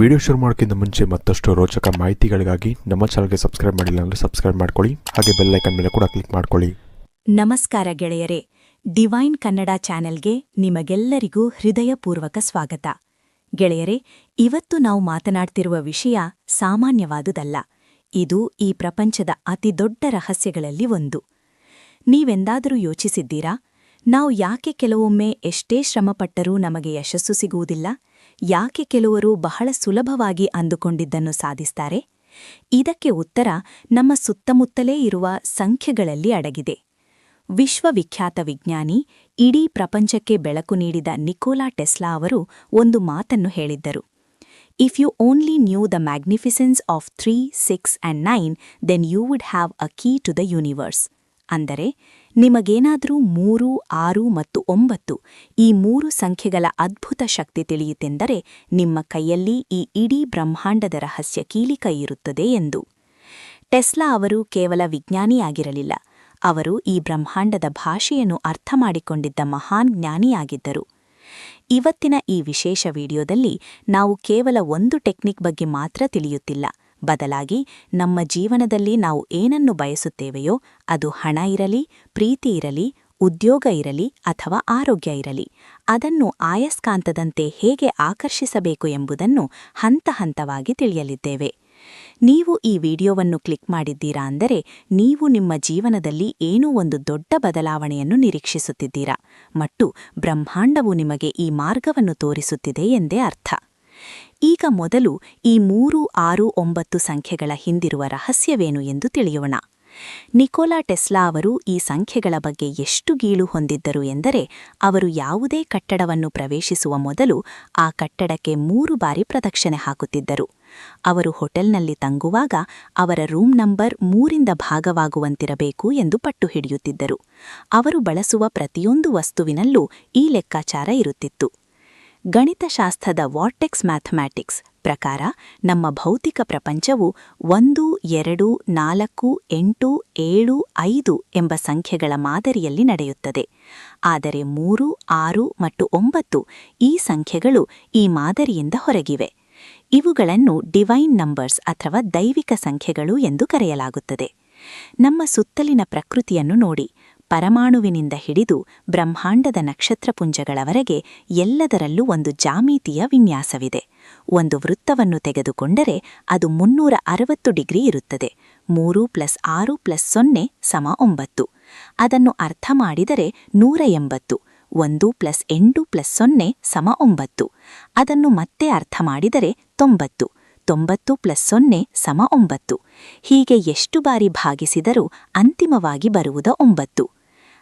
Video ಶುರು ಮಾಡೋಕ್ಕಿಂತ ಮುಂಚೆ ಮತ್ತಷ್ಟು ರೋಚಕ ಮಾಹಿತಿಗಳಿಗಾಗಿ ನಮ್ಮ ಚಾನಲ್ಗೆ ಸಬ್ಸ್ಕ್ರೈಬ್ ಮಾಡಿಲ್ಲ ಅಂದರೆ ಸಬ್ಸ್ಕ್ರೈಬ್ ಮಾಡ್ಕೊಳ್ಳಿ. ಹಾಗೆ ಬೆಲ್ ಐಕನ್ ಮೇಲೆ ಕೂಡ ಕ್ಲಿಕ್ ಮಾಡ್ಕೊಳ್ಳಿ. ನಮಸ್ಕಾರ ಗೆಳೆಯರೇ, ಡಿವೈನ್ ಕನ್ನಡ ಚಾನೆಲ್ಗೆ ನಿಮಗೆಲ್ಲರಿಗೂ ಹೃದಯಪೂರ್ವಕ ಸ್ವಾಗತ. ಗೆಳೆಯರೇ, ಇವತ್ತು ನಾವು ಮಾತನಾಡ್ತಿರುವ ವಿಷಯ ಸಾಮಾನ್ಯವಾದುದಲ್ಲ. ಇದು ಈ ಪ್ರಪಂಚದ ಅತಿದೊಡ್ಡ ರಹಸ್ಯಗಳಲ್ಲಿ ಒಂದು. ನೀವೆಂದಾದರೂ ಯೋಚಿಸಿದ್ದೀರಾ? ನಾವು ಯಾಕೆ ಕೆಲವೊಮ್ಮೆ ಎಷ್ಟೇ ಶ್ರಮಪಟ್ಟರೂ ನಮಗೆ ಯಶಸ್ಸು ಸಿಗುವುದಿಲ್ಲ? ಯಾಕೆ ಕೆಲವರು ಬಹಳ ಸುಲಭವಾಗಿ ಅಂದುಕೊಂಡಿದ್ದನ್ನು ಸಾಧಿಸ್ತಾರೆ? ಇದಕ್ಕೆ ಉತ್ತರ ನಮ್ಮ ಸುತ್ತಮುತ್ತಲೇ ಇರುವ ಸಂಖ್ಯೆಗಳಲ್ಲಿ ಅಡಗಿದೆ. ವಿಶ್ವವಿಖ್ಯಾತ ವಿಜ್ಞಾನಿ, ಇಡೀ ಪ್ರಪಂಚಕ್ಕೆ ಬೆಳಕು ನೀಡಿದ ನಿಕೋಲಾ ಟೆಸ್ಲಾ ಅವರು ಒಂದು ಮಾತನ್ನು ಹೇಳಿದ್ದರು. If you only knew the magnificence of three six and nine then you would have a key to the universe ಅಂದರೆ ನಿಮಗೇನಾದರೂ ಮೂರು, ಆರು ಮತ್ತು ಒಂಬತ್ತು ಈ ಮೂರು ಸಂಖ್ಯೆಗಳ ಅದ್ಭುತ ಶಕ್ತಿ ತಿಳಿಯಿತೆಂದರೆ ನಿಮ್ಮ ಕೈಯಲ್ಲಿ ಈ ಇಡೀ ಬ್ರಹ್ಮಾಂಡದ ರಹಸ್ಯ ಕೀಲಿಕೈ ಇರುತ್ತದೆ ಎಂದು. ಟೆಸ್ಲಾ ಅವರು ಕೇವಲ ವಿಜ್ಞಾನಿಯಾಗಿರಲಿಲ್ಲ. ಅವರು ಈ ಬ್ರಹ್ಮಾಂಡದ ಭಾಷೆಯನ್ನು ಅರ್ಥ ಮಾಡಿಕೊಂಡಿದ್ದ ಮಹಾನ್ ಜ್ಞಾನಿಯಾಗಿದ್ದರು. ಇವತ್ತಿನ ಈ ವಿಶೇಷ ವಿಡಿಯೋದಲ್ಲಿ ನಾವು ಕೇವಲ ಒಂದು ಟೆಕ್ನಿಕ್ ಬಗ್ಗೆ ಮಾತ್ರ ತಿಳಿಯುತ್ತಿಲ್ಲ. ಬದಲಾಗಿ ನಮ್ಮ ಜೀವನದಲ್ಲಿ ನಾವು ಏನನ್ನು ಬಯಸುತ್ತೇವೆಯೋ ಅದು ಹಣ ಇರಲಿ, ಪ್ರೀತಿ ಇರಲಿ, ಉದ್ಯೋಗ ಇರಲಿ ಅಥವಾ ಆರೋಗ್ಯ ಇರಲಿ. ಅದನ್ನು ಆಯಸ್ಕಾಂತದಂತೆ ಹೇಗೆ ಆಕರ್ಷಿಸಬೇಕು ಎಂಬುದನ್ನು ಹಂತ ಹಂತವಾಗಿ ತಿಳಿಯಲಿದ್ದೇವೆ. ನೀವು ಈ ವಿಡಿಯೋವನ್ನು ಕ್ಲಿಕ್ ಮಾಡಿದ್ದೀರಾ ಅಂದರೆ ನೀವು ನಿಮ್ಮ ಜೀವನದಲ್ಲಿ ಏನೋ ಒಂದು ದೊಡ್ಡ ಬದಲಾವಣೆಯನ್ನು ನಿರೀಕ್ಷಿಸುತ್ತಿದ್ದೀರಾ. ಮತ್ತು ಬ್ರಹ್ಮಾಂಡವು ನಿಮಗೆ ಈ ಮಾರ್ಗವನ್ನು ತೋರಿಸುತ್ತಿದೆ ಎಂದೇ ಅರ್ಥ. ಈಗ ಮೊದಲು ಈ ಮೂರು, ಆರು, ಒಂಬತ್ತು ಸಂಖ್ಯೆಗಳ ಹಿಂದಿರುವ ರಹಸ್ಯವೇನು ಎಂದು ತಿಳಿಯೋಣ. ನಿಕೋಲಾ ಟೆಸ್ಲಾ ಅವರು ಈ ಸಂಖ್ಯೆಗಳ ಬಗ್ಗೆ ಎಷ್ಟು ಗೀಳು ಹೊಂದಿದ್ದರು ಎಂದರೆ ಅವರು ಯಾವುದೇ ಕಟ್ಟಡವನ್ನು ಪ್ರವೇಶಿಸುವ ಮೊದಲು ಆ ಕಟ್ಟಡಕ್ಕೆ ಮೂರು ಬಾರಿ ಪ್ರದಕ್ಷಿಣೆ ಹಾಕುತ್ತಿದ್ದರು. ಅವರು ಹೋಟೆಲ್ನಲ್ಲಿ ತಂಗುವಾಗ ಅವರ ರೂಮ್ ನಂಬರ್ ಮೂರಿಂದ ಭಾಗವಾಗುವಂತಿರಬೇಕು ಎಂದು ಪಟ್ಟು ಹಿಡಿಯುತ್ತಿದ್ದರು. ಅವರು ಬಳಸುವ ಪ್ರತಿಯೊಂದು ವಸ್ತುವಿನಲ್ಲೂ ಈ ಲೆಕ್ಕಾಚಾರ ಇರುತ್ತಿತ್ತು. ಗಣಿತಶಾಸ್ತ್ರದ ವಾರ್ಟೆಕ್ಸ್ ಮ್ಯಾಥಮ್ಯಾಟಿಕ್ಸ್ ಪ್ರಕಾರ ನಮ್ಮ ಭೌತಿಕ ಪ್ರಪಂಚವು ಒಂದು, ಎರಡು, ನಾಲ್ಕು, ಎಂಟು, ಏಳು, ಐದು ಎಂಬ ಸಂಖ್ಯೆಗಳ ಮಾದರಿಯಲ್ಲಿ ನಡೆಯುತ್ತದೆ. ಆದರೆ ಮೂರು, ಆರು ಮತ್ತು ಒಂಬತ್ತು ಈ ಸಂಖ್ಯೆಗಳು ಈ ಮಾದರಿಯಿಂದ ಹೊರಗಿವೆ. ಇವುಗಳನ್ನು ಡಿವೈನ್ ನಂಬರ್ಸ್ ಅಥವಾ ದೈವಿಕ ಸಂಖ್ಯೆಗಳು ಎಂದು ಕರೆಯಲಾಗುತ್ತದೆ. ನಮ್ಮ ಸುತ್ತಲಿನ ಪ್ರಕೃತಿಯನ್ನು ನೋಡಿ. ಪರಮಾಣುವಿನಿಂದ ಹಿಡಿದು ಬ್ರಹ್ಮಾಂಡದ ನಕ್ಷತ್ರಪುಂಜಗಳವರೆಗೆ ಎಲ್ಲದರಲ್ಲೂ ಒಂದು ಜಾಮೀತಿಯ ವಿನ್ಯಾಸವಿದೆ. ಒಂದು ವೃತ್ತವನ್ನು ತೆಗೆದುಕೊಂಡರೆ ಅದು ಮುನ್ನೂರ ಅರವತ್ತು ಡಿಗ್ರಿ ಇರುತ್ತದೆ. ಮೂರು ಪ್ಲಸ್ ಆರು ಪ್ಲಸ್ ಸೊನ್ನೆ ಸಮ ಒಂಬತ್ತು. ಅದನ್ನು ಅರ್ಥ ಮಾಡಿದರೆ ನೂರ ಎಂಬತ್ತು. ಒಂದು ಪ್ಲಸ್ ಎಂಟು ಪ್ಲಸ್ ಸೊನ್ನೆ ಸಮ ಒಂಬತ್ತು. ಅದನ್ನು ಮತ್ತೆ ಅರ್ಥ ಮಾಡಿದರೆ ತೊಂಬತ್ತು. ತೊಂಬತ್ತು ಪ್ಲಸ್ ಸೊನ್ನೆ ಸಮ ಒಂಬತ್ತು. ಹೀಗೆ ಎಷ್ಟು ಬಾರಿ ಭಾಗಿಸಿದರೂ ಅಂತಿಮವಾಗಿ ಬರುವುದ ಒಂಬತ್ತು.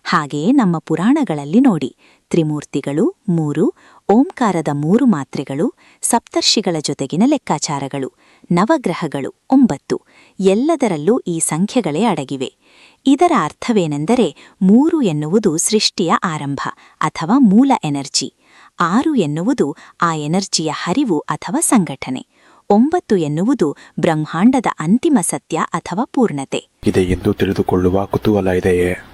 ಹಾಗೆಯೇ ನಮ್ಮ ಪುರಾಣಗಳಲ್ಲಿ ನೋಡಿ. ತ್ರಿಮೂರ್ತಿಗಳು, ಮೂರು, ಓಂಕಾರದ ಮೂರು ಮಾತ್ರೆಗಳು, ಸಪ್ತರ್ಷಿಗಳ ಜೊತೆಗಿನ ಲೆಕ್ಕಾಚಾರಗಳು, ನವಗ್ರಹಗಳು ಒಂಬತ್ತು. ಎಲ್ಲದರಲ್ಲೂ ಈ ಸಂಖ್ಯೆಗಳೇ ಅಡಗಿವೆ. ಇದರ ಅರ್ಥವೇನೆಂದರೆ ಮೂರು ಎನ್ನುವುದು ಸೃಷ್ಟಿಯ ಆರಂಭ ಅಥವಾ ಮೂಲ ಎನರ್ಜಿ. ಆರು ಎನ್ನುವುದು ಆ ಎನರ್ಜಿಯ ಹರಿವು ಅಥವಾ ಸಂಘಟನೆ. ಒಂಬತ್ತು ಎನ್ನುವುದು ಬ್ರಹ್ಮಾಂಡದ ಅಂತಿಮ ಸತ್ಯ ಅಥವಾ ಪೂರ್ಣತೆ. ಇದೆ ಎಂದು ತಿಳಿದುಕೊಳ್ಳುವ ಕುತೂಹಲ ಇದೆಯೇ?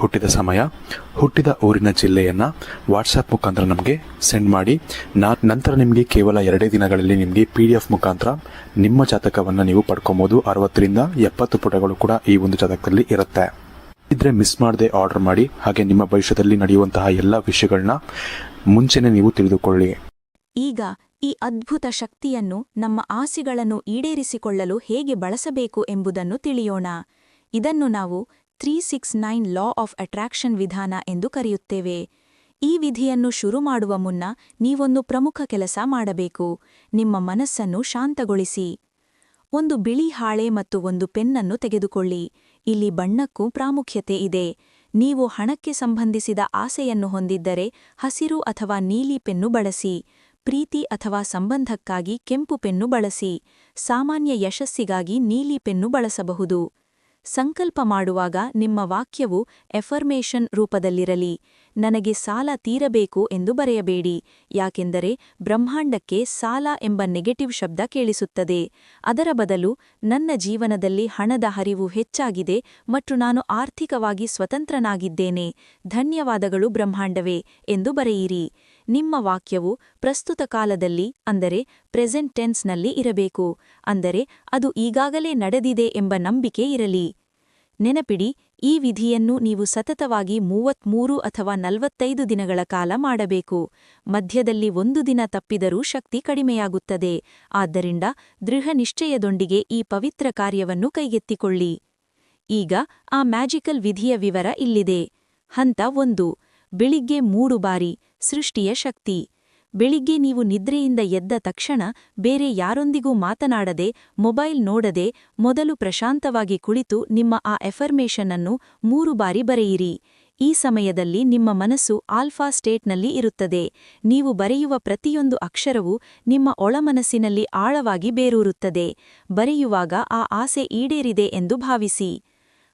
ಹುಟ್ಟಿದ ಸಮಯ, ಹುಟ್ಟಿದ ಊರಿನ ಜಿಲ್ಲೆಯನ್ನು ವಾಟ್ಸಪ್ ಮುಖಾಂತರ ನಮಗೆ ಸೆಂಡ್ ಮಾಡಿ. ನಾ, ನಂತರ ನಿಮಗೆ ಕೇವಲ ಎರಡೇ ದಿನಗಳಲ್ಲಿ ನಿಮಗೆ ಪಿ ಡಿ ಎಫ್ ಮುಖಾಂತರ ನಿಮ್ಮ ಜಾತಕವನ್ನು ನೀವು ಪಡ್ಕೊಬೋದು. ಅರವತ್ತರಿಂದ ಎಪ್ಪತ್ತು ಪುಟಗಳು ಕೂಡ ಈ ಒಂದು ಜಾತಕದಲ್ಲಿ ಇರುತ್ತೆ. ಇದ್ರೆ ಮಿಸ್ ಮಾಡದೆ ಆರ್ಡರ್ ಮಾಡಿ. ಹಾಗೆ ನಿಮ್ಮ ಭವಿಷ್ಯದಲ್ಲಿ ನಡೆಯುವಂತಹ ಎಲ್ಲ ವಿಷಯಗಳನ್ನ ಮುಂಚೆನೆ ನೀವು ತಿಳಿದುಕೊಳ್ಳಿ. ಈಗ ಈ ಅದ್ಭುತ ಶಕ್ತಿಯನ್ನು, ನಮ್ಮ ಆಸೆಗಳನ್ನು ಈಡೇರಿಸಿಕೊಳ್ಳಲು ಹೇಗೆ ಬಳಸಬೇಕು ಎಂಬುದನ್ನು ತಿಳಿಯೋಣ. ಇದನ್ನು ನಾವು three six nine law of attraction ವಿಧಾನ ಎಂದು ಕರೆಯುತ್ತೇವೆ. ಈ ವಿಧಿಯನ್ನು ಶುರು ಮಾಡುವ ಮುನ್ನ ನೀವೊಂದು ಪ್ರಮುಖ ಕೆಲಸ ಮಾಡಬೇಕು. ನಿಮ್ಮ ಮನಸ್ಸನ್ನು ಶಾಂತಗೊಳಿಸಿ. ಒಂದು ಬಿಳಿ ಹಾಳೆ ಮತ್ತು ಒಂದು ಪೆನ್ನನ್ನು ತೆಗೆದುಕೊಳ್ಳಿ. ಇಲ್ಲಿ ಬಣ್ಣಕ್ಕೂ ಪ್ರಾಮುಖ್ಯತೆ ಇದೆ. ನೀವು ಹಣಕ್ಕೆ ಸಂಬಂಧಿಸಿದ ಆಸೆಯನ್ನು ಹೊಂದಿದ್ದರೆ ಹಸಿರು ಅಥವಾ ನೀಲಿ ಪೆನ್ನು ಬಳಸಿ. ಪ್ರೀತಿ ಅಥವಾ ಸಂಬಂಧಕ್ಕಾಗಿ ಕೆಂಪು ಪೆನ್ನು ಬಳಸಿ. ಸಾಮಾನ್ಯ ಯಶಸ್ಸಿಗಾಗಿ ನೀಲಿ ಪೆನ್ನು ಬಳಸಬಹುದು. ಸಂಕಲ್ಪ ಮಾಡುವಾಗ ನಿಮ್ಮ ವಾಕ್ಯವು ಎಫರ್ಮೇಷನ್ ರೂಪದಲ್ಲಿರಲಿ. ನನಗೆ ಸಾಲ ತೀರಬೇಕು ಎಂದು ಬರೆಯಬೇಡಿ. ಯಾಕೆಂದರೆ ಬ್ರಹ್ಮಾಂಡಕ್ಕೆ ಸಾಲ ಎಂಬ ನೆಗೆಟಿವ್ ಶಬ್ದ ಕೇಳಿಸುತ್ತದೆ. ಅದರ ಬದಲು ನನ್ನ ಜೀವನದಲ್ಲಿ ಹಣದ ಹರಿವು ಹೆಚ್ಚಾಗಿದೆ ಮತ್ತು ನಾನು ಆರ್ಥಿಕವಾಗಿ ಸ್ವತಂತ್ರನಾಗಿದ್ದೇನೆ. ಧನ್ಯವಾದಗಳು ಬ್ರಹ್ಮಾಂಡವೇ ಎಂದು ಬರೆಯಿರಿ. ನಿಮ್ಮ ವಾಕ್ಯವು ಪ್ರಸ್ತುತ ಕಾಲದಲ್ಲಿ, ಅಂದರೆ ಪ್ರೆಸೆಂಟ್ ಟೆನ್ಸ್ನಲ್ಲಿ ಇರಬೇಕು. ಅಂದರೆ ಅದು ಈಗಾಗಲೇ ನಡೆದಿದೆ ಎಂಬ ನಂಬಿಕೆ ಇರಲಿ. ನೆನಪಿಡಿ, ಈ ವಿಧಿಯನ್ನು ನೀವು ಸತತವಾಗಿ ಮೂವತ್ಮೂರು ಅಥವಾ ನಲವತ್ತೈದು ದಿನಗಳ ಕಾಲ ಮಾಡಬೇಕು. ಮಧ್ಯದಲ್ಲಿ ಒಂದು ದಿನ ತಪ್ಪಿದರೂ ಶಕ್ತಿ ಕಡಿಮೆಯಾಗುತ್ತದೆ. ಆದ್ದರಿಂದ ದೃಢ ನಿಶ್ಚಯದೊಂದಿಗೆ ಈ ಪವಿತ್ರ ಕಾರ್ಯವನ್ನು ಕೈಗೆತ್ತಿಕೊಳ್ಳಿ. ಈಗ ಆ ಮ್ಯಾಜಿಕಲ್ ವಿಧಿಯ ವಿವರ ಇಲ್ಲಿದೆ. ಹಂತ ಒಂದು, ಬೆಳಿಗ್ಗೆ ಮೂರು ಬಾರಿ, ಸೃಷ್ಟಿಯ ಶಕ್ತಿ. ಬೆಳಿಗ್ಗೆ ನೀವು ನಿದ್ರೆಯಿಂದ ಎದ್ದ ತಕ್ಷಣ ಬೇರೆ ಯಾರೊಂದಿಗೂ ಮಾತನಾಡದೆ, ಮೊಬೈಲ್ ನೋಡದೆ, ಮೊದಲು ಪ್ರಶಾಂತವಾಗಿ ಕುಳಿತು ನಿಮ್ಮ ಆ ಎಫರ್ಮೇಷನ್ ಅನ್ನು ಮೂರು ಬಾರಿ ಬರೆಯಿರಿ. ಈ ಸಮಯದಲ್ಲಿ ನಿಮ್ಮ ಮನಸ್ಸು ಆಲ್ಫಾ ಸ್ಟೇಟ್ನಲ್ಲಿ ಇರುತ್ತದೆ. ನೀವು ಬರೆಯುವ ಪ್ರತಿಯೊಂದು ಅಕ್ಷರವು ನಿಮ್ಮ ಒಳಮನಸ್ಸಿನಲ್ಲಿ ಆಳವಾಗಿ ಬೇರೂರುತ್ತದೆ. ಬರೆಯುವಾಗ ಆ ಆಸೆ ಈಡೇರಿದೆ ಎಂದು ಭಾವಿಸಿ.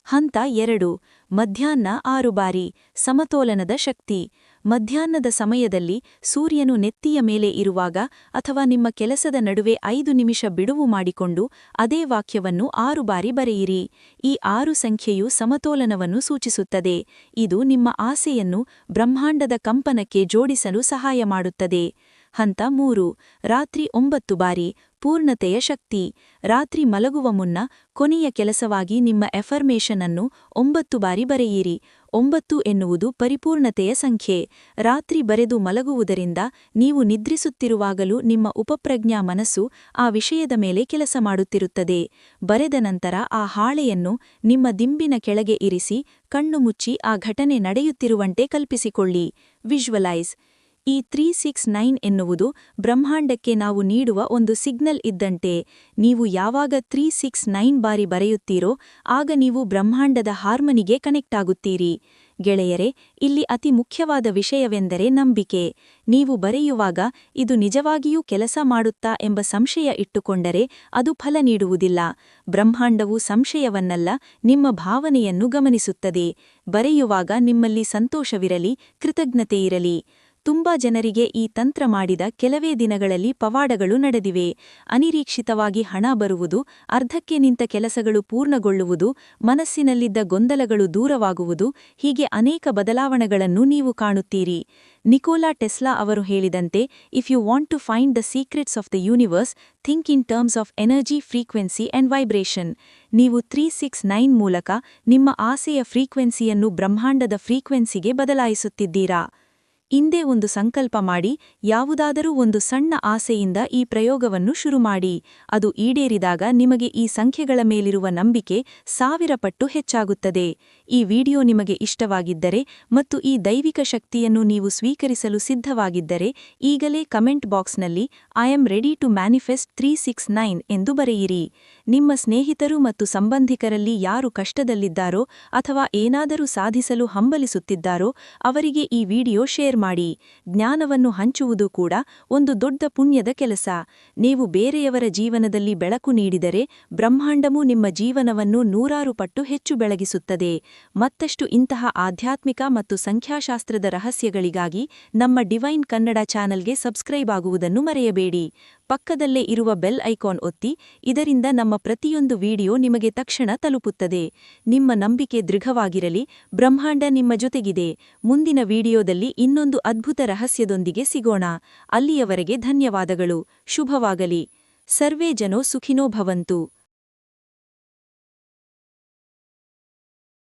ಹಂತ ಎರಡು. ಮಧ್ಯಾಹ್ನ ಆರು ಬಾರಿ. ಸಮತೋಲನದ ಶಕ್ತಿ. ಮಧ್ಯಾಹ್ನದ ಸಮಯದಲ್ಲಿ ಸೂರ್ಯನು ನೆತ್ತಿಯ ಮೇಲೆ ಇರುವಾಗ ಅಥವಾ ನಿಮ್ಮ ಕೆಲಸದ ನಡುವೆ ಐದು ನಿಮಿಷ ಬಿಡುವು ಮಾಡಿಕೊಂಡು ಅದೇ ವಾಕ್ಯವನ್ನು ಆರು ಬಾರಿ ಬರೆಯಿರಿ. ಈ ಆರು ಸಂಖ್ಯೆಯು ಸಮತೋಲನವನ್ನು ಸೂಚಿಸುತ್ತದೆ. ಇದು ನಿಮ್ಮ ಆಸೆಯನ್ನು ಬ್ರಹ್ಮಾಂಡದ ಕಂಪನಕ್ಕೆ ಜೋಡಿಸಲು ಸಹಾಯ ಮಾಡುತ್ತದೆ. ಹಂತ ಮೂರು. ರಾತ್ರಿ ಒಂಬತ್ತು ಬಾರಿ. ಪೂರ್ಣತೆಯ ಶಕ್ತಿ. ರಾತ್ರಿ ಮಲಗುವ ಮುನ್ನ ಕೊನೆಯ ಕೆಲಸವಾಗಿ ನಿಮ್ಮ ಎಫರ್ಮೇಷನ್ ಅನ್ನು ಒಂಬತ್ತು ಬಾರಿ ಬರೆಯಿರಿ. ಒಂಬತ್ತು ಎನ್ನುವುದು ಪರಿಪೂರ್ಣತೆಯ ಸಂಖ್ಯೆ. ರಾತ್ರಿ ಬರೆದು ಮಲಗುವುದರಿಂದ ನೀವು ನಿದ್ರಿಸುತ್ತಿರುವಾಗಲೂ ನಿಮ್ಮ ಉಪಪ್ರಜ್ಞಾ ಮನಸ್ಸು ಆ ವಿಷಯದ ಮೇಲೆ ಕೆಲಸ ಮಾಡುತ್ತಿರುತ್ತದೆ. ಬರೆದ ನಂತರ ಆ ಹಾಳೆಯನ್ನು ನಿಮ್ಮ ದಿಂಬಿನ ಕೆಳಗೆ ಇರಿಸಿ, ಕಣ್ಣು ಮುಚ್ಚಿ ಆ ಘಟನೆ ನಡೆಯುತ್ತಿರುವಂತೆ ಕಲ್ಪಿಸಿಕೊಳ್ಳಿ. ವಿಜುವಲೈಸ್. ಈ ತ್ರೀ ಸಿಕ್ಸ್ ನೈನ್ ಎನ್ನುವುದು ಬ್ರಹ್ಮಾಂಡಕ್ಕೆ ನಾವು ನೀಡುವ ಒಂದು ಸಿಗ್ನಲ್ ಇದ್ದಂತೆ. ನೀವು ಯಾವಾಗ ತ್ರೀ ಸಿಕ್ಸ್ ನೈನ್ ಬಾರಿ ಬರೆಯುತ್ತೀರೋ, ಆಗ ನೀವು ಬ್ರಹ್ಮಾಂಡದ ಹಾರ್ಮನಿಗೆ ಕನೆಕ್ಟ್ ಆಗುತ್ತೀರಿ. ಗೆಳೆಯರೆ, ಇಲ್ಲಿ ಅತಿ ಮುಖ್ಯವಾದ ವಿಷಯವೆಂದರೆ ನಂಬಿಕೆ. ನೀವು ಬರೆಯುವಾಗ ಇದು ನಿಜವಾಗಿಯೂ ಕೆಲಸ ಮಾಡುತ್ತಾ ಎಂಬ ಸಂಶಯ ಇಟ್ಟುಕೊಂಡರೆ ಅದು ಫಲ ನೀಡುವುದಿಲ್ಲ. ಬ್ರಹ್ಮಾಂಡವು ಸಂಶಯವನ್ನಲ್ಲ, ನಿಮ್ಮ ಭಾವನೆಯನ್ನು ಗಮನಿಸುತ್ತದೆ. ಬರೆಯುವಾಗ ನಿಮ್ಮಲ್ಲಿ ಸಂತೋಷವಿರಲಿ, ಕೃತಜ್ಞತೆಯಿರಲಿ. ತುಂಬಾ ಜನರಿಗೆ ಈ ತಂತ್ರ ಮಾಡಿದ ಕೆಲವೇ ದಿನಗಳಲ್ಲಿ ಪವಾಡಗಳು ನಡೆದಿವೆ. ಅನಿರೀಕ್ಷಿತವಾಗಿ ಹಣ ಬರುವುದು, ಅರ್ಧಕ್ಕೆ ನಿಂತ ಕೆಲಸಗಳು ಪೂರ್ಣಗೊಳ್ಳುವುದು, ಮನಸ್ಸಿನಲ್ಲಿದ್ದ ಗೊಂದಲಗಳು ದೂರವಾಗುವುದು, ಹೀಗೆ ಅನೇಕ ಬದಲಾವಣೆಗಳನ್ನು ನೀವು ಕಾಣುತ್ತೀರಿ. ನಿಕೋಲಾ ಟೆಸ್ಲಾ ಅವರು ಹೇಳಿದಂತೆ if you want to find the secrets of the universe think in terms of energy frequency and vibration ನೀವು ತ್ರೀ ಸಿಕ್ಸ್ ನೈನ್ ಮೂಲಕ ನಿಮ್ಮ ಆಸೆಯ ಫ್ರೀಕ್ವೆನ್ಸಿಯನ್ನು ಬ್ರಹ್ಮಾಂಡದ ಫ್ರೀಕ್ವೆನ್ಸಿಗೆ ಬದಲಾಯಿಸುತ್ತಿದ್ದೀರಾ. ಇಂದೇ ಒಂದು ಸಂಕಲ್ಪ ಮಾಡಿ, ಯಾವುದಾದರೂ ಒಂದು ಸಣ್ಣ ಆಸೆಯಿಂದ ಈ ಪ್ರಯೋಗವನ್ನು ಶುರು ಮಾಡಿ ಅದು ಈಡೇರಿದಾಗ ನಿಮಗೆ ಈ ಸಂಖ್ಯೆಗಳ ಮೇಲಿರುವ ನಂಬಿಕೆ ಸಾವಿರ ಪಟ್ಟು ಹೆಚ್ಚಾಗುತ್ತದೆ. ಈ ವಿಡಿಯೋ ನಿಮಗೆ ಇಷ್ಟವಾಗಿದ್ದರೆ ಮತ್ತು ಈ ದೈವಿಕ ಶಕ್ತಿಯನ್ನು ನೀವು ಸ್ವೀಕರಿಸಲು ಸಿದ್ಧವಾಗಿದ್ದರೆ ಈಗಲೇ ಕಮೆಂಟ್ ಬಾಕ್ಸ್ನಲ್ಲಿ I am ready to manifest three six nine ಎಂದು ಬರೆಯಿರಿ. ನಿಮ್ಮ ಸ್ನೇಹಿತರು ಮತ್ತು ಸಂಬಂಧಿಕರಲ್ಲಿ ಯಾರು ಕಷ್ಟದಲ್ಲಿದ್ದಾರೋ ಅಥವಾ ಏನಾದರೂ ಸಾಧಿಸಲು ಹಂಬಲಿಸುತ್ತಿದ್ದಾರೋ ಅವರಿಗೆ ಈ ವಿಡಿಯೋ ಶೇರ್ ಮಾಡಿ ಜ್ಞಾನವನ್ನು ಹಂಚುವುದು ಕೂಡ ಒಂದು ದೊಡ್ಡ ಪುಣ್ಯದ ಕೆಲಸ. ನೀವು ಬೇರೆಯವರ ಜೀವನದಲ್ಲಿ ಬೆಳಕು ನೀಡಿದರೆ ಬ್ರಹ್ಮಾಂಡವು ನಿಮ್ಮ ಜೀವನವನ್ನು ನೂರಾರು ಪಟ್ಟು ಹೆಚ್ಚು ಬೆಳಗಿಸುತ್ತದೆ. ಮತ್ತಷ್ಟು ಇಂತಹ ಆಧ್ಯಾತ್ಮಿಕ ಮತ್ತು ಸಂಖ್ಯಾಶಾಸ್ತ್ರದ ರಹಸ್ಯಗಳಿಗಾಗಿ ನಮ್ಮ ಡಿವೈನ್ ಕನ್ನಡ ಚಾನಲ್ಗೆ ಸಬ್ಸ್ಕ್ರೈಬ್ ಆಗುವುದನ್ನು ಮರೆಯಬೇಡಿ. ಪಕ್ಕದಲ್ಲೇ ಇರುವ ಬೆಲ್ ಐಕಾನ್ ಒತ್ತಿ, ಇದರಿಂದ ನಮ್ಮ ಪ್ರತಿಯೊಂದು ವಿಡಿಯೋ ನಿಮಗೆ ತಕ್ಷಣ ತಲುಪುತ್ತದೆ. ನಿಮ್ಮ ನಂಬಿಕೆ ದೃಢವಾಗಿರಲಿ, ಬ್ರಹ್ಮಾಂಡ ನಿಮ್ಮ ಜೊತೆಗಿದೆ. ಮುಂದಿನ ವಿಡಿಯೋದಲ್ಲಿ ಇನ್ನೊಂದು ಅದ್ಭುತ ರಹಸ್ಯದೊಂದಿಗೆ ಸಿಗೋಣ. ಅಲ್ಲಿಯವರೆಗೆ ಧನ್ಯವಾದಗಳು. ಶುಭವಾಗಲಿ. ಸರ್ವೇ ಜನೋ ಸುಖಿನೋ ಭವಂತು.